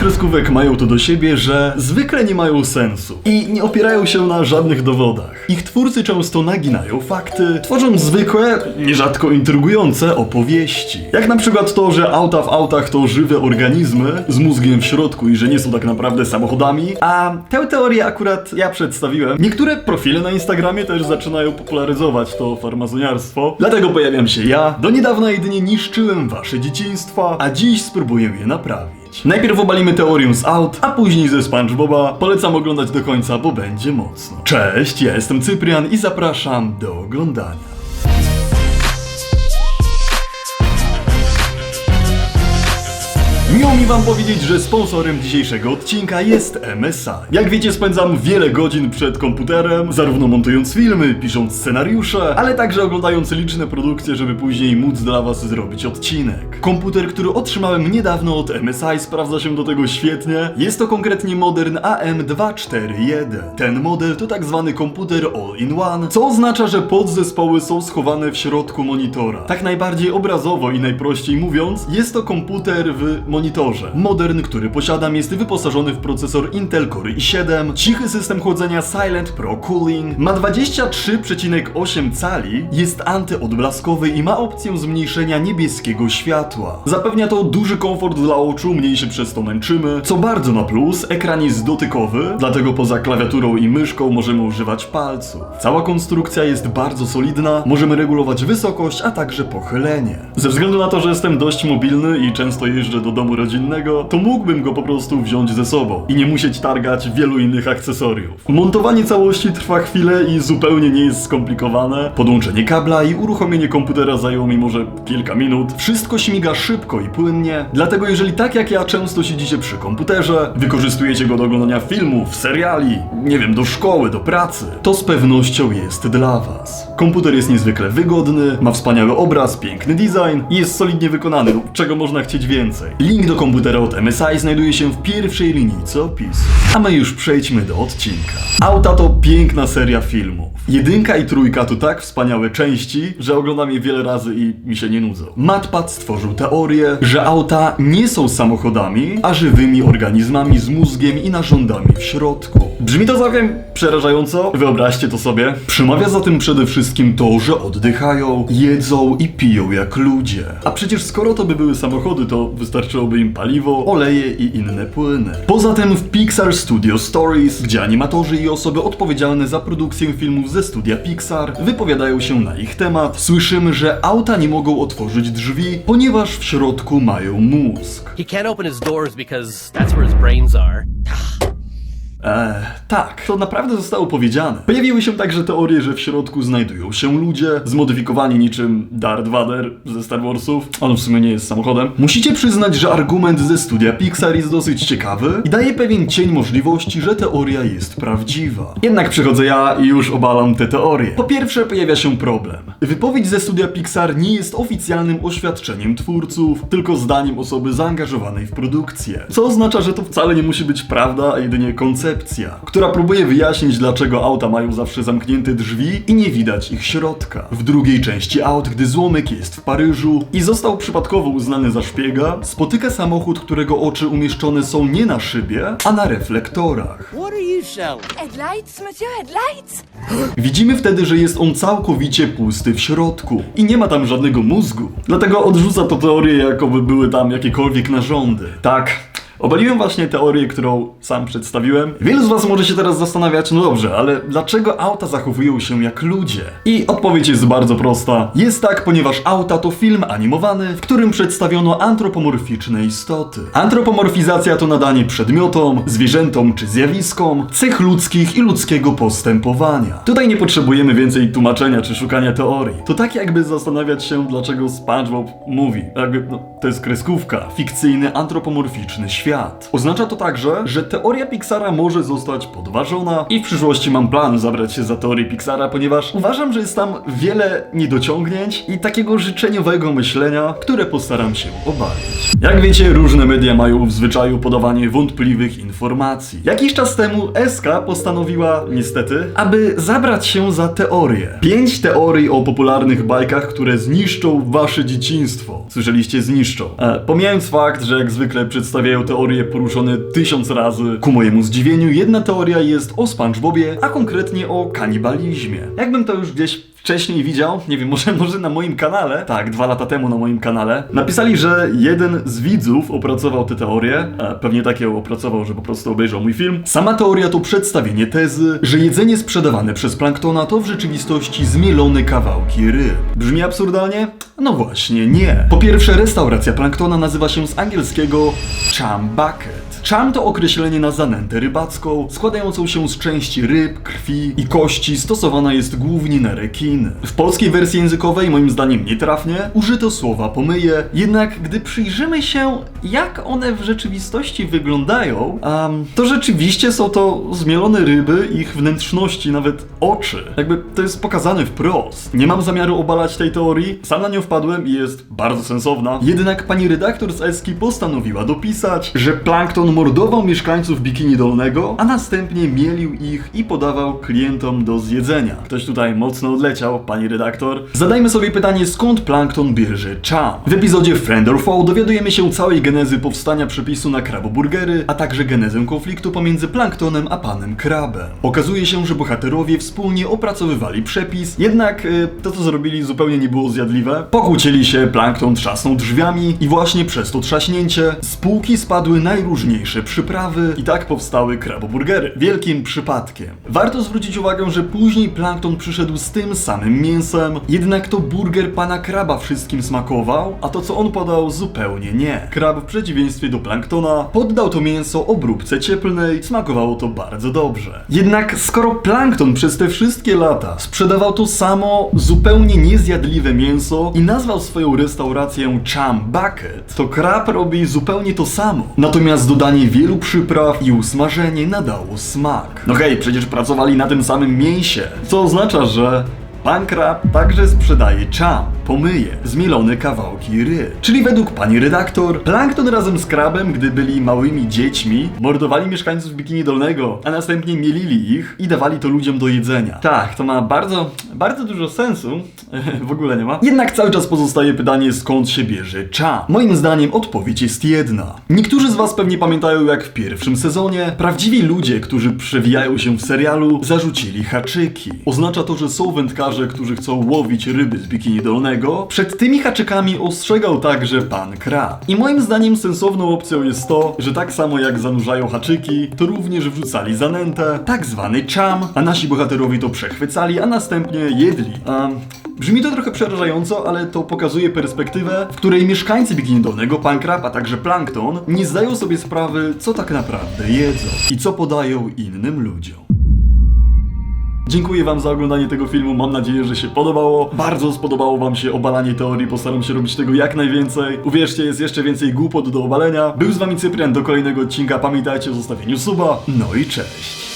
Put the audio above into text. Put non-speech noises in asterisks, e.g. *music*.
kreskówek mają to do siebie, że zwykle nie mają sensu i nie opierają się na żadnych dowodach. Ich twórcy często naginają fakty, tworzą zwykłe, nierzadko intrygujące opowieści. Jak na przykład to, że auta w autach to żywe organizmy z mózgiem w środku i że nie są tak naprawdę samochodami, a tę teorię akurat ja przedstawiłem. Niektóre profile na Instagramie też zaczynają popularyzować to farmazoniarstwo, dlatego pojawiam się ja. Do niedawna jedynie niszczyłem wasze dzieciństwa, a dziś spróbuję je naprawić. Najpierw obalimy teorię z aut, a później ze SpongeBoba. Polecam oglądać do końca, bo będzie mocno. Cześć, ja jestem Cyprian i zapraszam do oglądania. Miło mi wam powiedzieć, że sponsorem dzisiejszego odcinka jest MSI. Jak wiecie, spędzam wiele godzin przed komputerem, zarówno montując filmy, pisząc scenariusze, ale także oglądając liczne produkcje, żeby później móc dla was zrobić odcinek. Komputer, który otrzymałem niedawno od MSI, sprawdza się do tego świetnie. Jest to konkretnie Modern AM241. Ten model to tak zwany komputer all-in-one, co oznacza, że podzespoły są schowane w środku monitora. Tak najbardziej obrazowo i najprościej mówiąc, jest to komputer w monitorze. Modern, który posiadam, jest wyposażony w procesor Intel Core i7, cichy system chłodzenia Silent Pro Cooling, ma 23,8 cali, jest antyodblaskowy i ma opcję zmniejszenia niebieskiego światła. Zapewnia to duży komfort dla oczu, mniej się przez to męczymy. Co bardzo na plus, ekran jest dotykowy, dlatego poza klawiaturą i myszką możemy używać palców. Cała konstrukcja jest bardzo solidna, możemy regulować wysokość, a także pochylenie. Ze względu na to, że jestem dość mobilny i często jeżdżę do domu rodzinnego, to mógłbym go po prostu wziąć ze sobą i nie musieć targać wielu innych akcesoriów. Montowanie całości trwa chwilę i zupełnie nie jest skomplikowane. Podłączenie kabla i uruchomienie komputera zajęło mi może kilka minut. Wszystko śmiga szybko i płynnie, dlatego jeżeli tak jak ja często siedzicie przy komputerze, wykorzystujecie go do oglądania filmów, seriali, nie wiem, do szkoły, do pracy, to z pewnością jest dla was. Komputer jest niezwykle wygodny, ma wspaniały obraz, piękny design i jest solidnie wykonany, czego można chcieć więcej. Link do komputera od MSI znajduje się w pierwszej linijce opisu. A my już przejdźmy do odcinka. Auta to piękna seria filmów. Jedynka i trójka to tak wspaniałe części, że oglądam je wiele razy i mi się nie nudzą. Matpad stworzył teorię, że auta nie są samochodami, a żywymi organizmami z mózgiem i narządami w środku. Brzmi to całkiem przerażająco, wyobraźcie to sobie. Przemawia za tym przede wszystkim to, że oddychają, jedzą i piją jak ludzie. A przecież skoro to by były samochody, to wystarczyłoby im paliwo, oleje i inne płyny. Poza tym w Pixar Studio Stories, gdzie animatorzy i osoby odpowiedzialne za produkcję filmów ze studia Pixar wypowiadają się na ich temat, słyszymy, że auta nie mogą otworzyć drzwi, ponieważ w środku mają mózg. He can't open his doors because that's where his brains are. *sighs* Eee, tak, to naprawdę zostało powiedziane. Pojawiły się także teorie, że w środku znajdują się ludzie, zmodyfikowani niczym Darth Vader ze Star Warsów. On w sumie nie jest samochodem. Musicie przyznać, że argument ze studia Pixar jest dosyć ciekawy i daje pewien cień możliwości, że teoria jest prawdziwa. Jednak przychodzę ja i już obalam tę teorię. Po pierwsze, pojawia się problem. Wypowiedź ze studia Pixar nie jest oficjalnym oświadczeniem twórców, tylko zdaniem osoby zaangażowanej w produkcję. Co oznacza, że to wcale nie musi być prawda, a jedynie koncepcja, która próbuje wyjaśnić, dlaczego auta mają zawsze zamknięte drzwi i nie widać ich środka. W drugiej części aut, gdy złomek jest w Paryżu i został przypadkowo uznany za szpiega, spotyka samochód, którego oczy umieszczone są nie na szybie, a na reflektorach. What are you selling? Headlights, monsieur, headlights! Widzimy wtedy, że jest on całkowicie pusty w środku i nie ma tam żadnego mózgu. Dlatego odrzuca to teorię, jakoby były tam jakiekolwiek narządy. Tak. Obaliłem właśnie teorię, którą sam przedstawiłem. Wielu z Was może się teraz zastanawiać, no dobrze, ale dlaczego auta zachowują się jak ludzie? I odpowiedź jest bardzo prosta. Jest tak, ponieważ auta to film animowany, w którym przedstawiono antropomorficzne istoty. Antropomorfizacja to nadanie przedmiotom, zwierzętom czy zjawiskom cech ludzkich i ludzkiego postępowania. Tutaj nie potrzebujemy więcej tłumaczenia czy szukania teorii. To tak jakby zastanawiać się, dlaczego SpongeBob mówi. Jakby, no, to jest kreskówka, fikcyjny, antropomorficzny świat. Oznacza to także, że teoria Pixara może zostać podważona i w przyszłości mam plan zabrać się za teorię Pixara, ponieważ uważam, że jest tam wiele niedociągnięć i takiego życzeniowego myślenia, które postaram się obalić. Jak wiecie, różne media mają w zwyczaju podawanie wątpliwych informacji. Jakiś czas temu SK postanowiła, niestety, aby zabrać się za teorię. Pięć teorii o popularnych bajkach, które zniszczą wasze dzieciństwo. Słyszeliście zniszczą. E, pomijając fakt, że jak zwykle przedstawiają teorie teorie poruszone tysiąc razy. Ku mojemu zdziwieniu, jedna teoria jest o SpongeBobie, a konkretnie o kanibalizmie. Jakbym to już gdzieś wcześniej widział, nie wiem, *laughs* może, może na moim kanale, tak, dwa lata temu na moim kanale, napisali, że jeden z widzów opracował tę teorię, pewnie tak ją opracował, że po prostu obejrzał mój film. Sama teoria to przedstawienie tezy, że jedzenie sprzedawane przez planktona to w rzeczywistości zmielone kawałki ryb. Brzmi absurdalnie? No właśnie, nie. Po pierwsze, restauracja planktona nazywa się z angielskiego chum bucket. Cham to określenie na zanętę rybacką, składającą się z części ryb, krwi i kości, stosowana jest głównie na rekiny. W polskiej wersji językowej, moim zdaniem nietrafnie, użyto słowa pomyje, jednak gdy przyjrzymy się, jak one w rzeczywistości wyglądają, um, to rzeczywiście są to zmielone ryby, ich wnętrzności, nawet oczy. Jakby to jest pokazane wprost. Nie mam zamiaru obalać tej teorii, sam na nią wpadłem i jest bardzo sensowna. Jednak pani redaktor z Eski postanowiła dopisać, że plankton mordował mieszkańców Bikini Dolnego, a następnie mielił ich i podawał klientom do zjedzenia. Ktoś tutaj mocno odleciał, pani redaktor. Zadajmy sobie pytanie, skąd plankton bierze cham. W epizodzie Friend or Foe dowiadujemy się całej genezy powstania przepisu na kraboburgery, a także genezę konfliktu pomiędzy planktonem a panem krabem. Okazuje się, że bohaterowie wspólnie opracowywali przepis, jednak y, to co zrobili zupełnie nie było zjadliwe. Pokłócili się, plankton trzasnął drzwiami i właśnie przez to trzaśnięcie z półki spadły najróżniejsze przyprawy i tak powstały kraboburgery. Wielkim przypadkiem. Warto zwrócić uwagę, że później plankton przyszedł z tym samym mięsem, jednak to burger pana kraba wszystkim smakował, a to co on podał zupełnie nie. Krab w przeciwieństwie do planktona poddał to mięso obróbce cieplnej, smakowało to bardzo dobrze. Jednak skoro plankton przez te wszystkie lata sprzedawał to samo, zupełnie niezjadliwe mięso i nazwał swoją restaurację Cham Bucket, to krab robi zupełnie to samo. Natomiast dodanie wielu przypraw i usmażenie nadało smak. No hej, przecież pracowali na tym samym mięsie, co oznacza, że Pan Krab także sprzedaje cham, pomyje, zmielone kawałki ryb. Czyli według pani redaktor, Plankton razem z Krabem, gdy byli małymi dziećmi, mordowali mieszkańców Bikini Dolnego, a następnie mielili ich i dawali to ludziom do jedzenia. Tak, to ma bardzo, bardzo dużo sensu. *laughs* w ogóle nie ma. Jednak cały czas pozostaje pytanie, skąd się bierze cham. Moim zdaniem odpowiedź jest jedna. Niektórzy z was pewnie pamiętają, jak w pierwszym sezonie prawdziwi ludzie, którzy przewijają się w serialu, zarzucili haczyki. Oznacza to, że są wędkarze, którzy chcą łowić ryby z bikini dolnego. Przed tymi haczykami ostrzegał także pan Krab. I moim zdaniem sensowną opcją jest to, że tak samo jak zanurzają haczyki, to również wrzucali zanętę, tak zwany cham, a nasi bohaterowie to przechwycali, a następnie jedli. A Brzmi to trochę przerażająco, ale to pokazuje perspektywę, w której mieszkańcy Bikini Dolnego, pan Krab, a także plankton nie zdają sobie sprawy, co tak naprawdę jedzą i co podają innym ludziom. Dziękuję wam za oglądanie tego filmu, mam nadzieję, że się podobało. Bardzo spodobało wam się obalanie teorii, postaram się robić tego jak najwięcej. Uwierzcie, jest jeszcze więcej głupot do obalenia. Był z wami Cyprian do kolejnego odcinka, pamiętajcie o zostawieniu suba. No i cześć!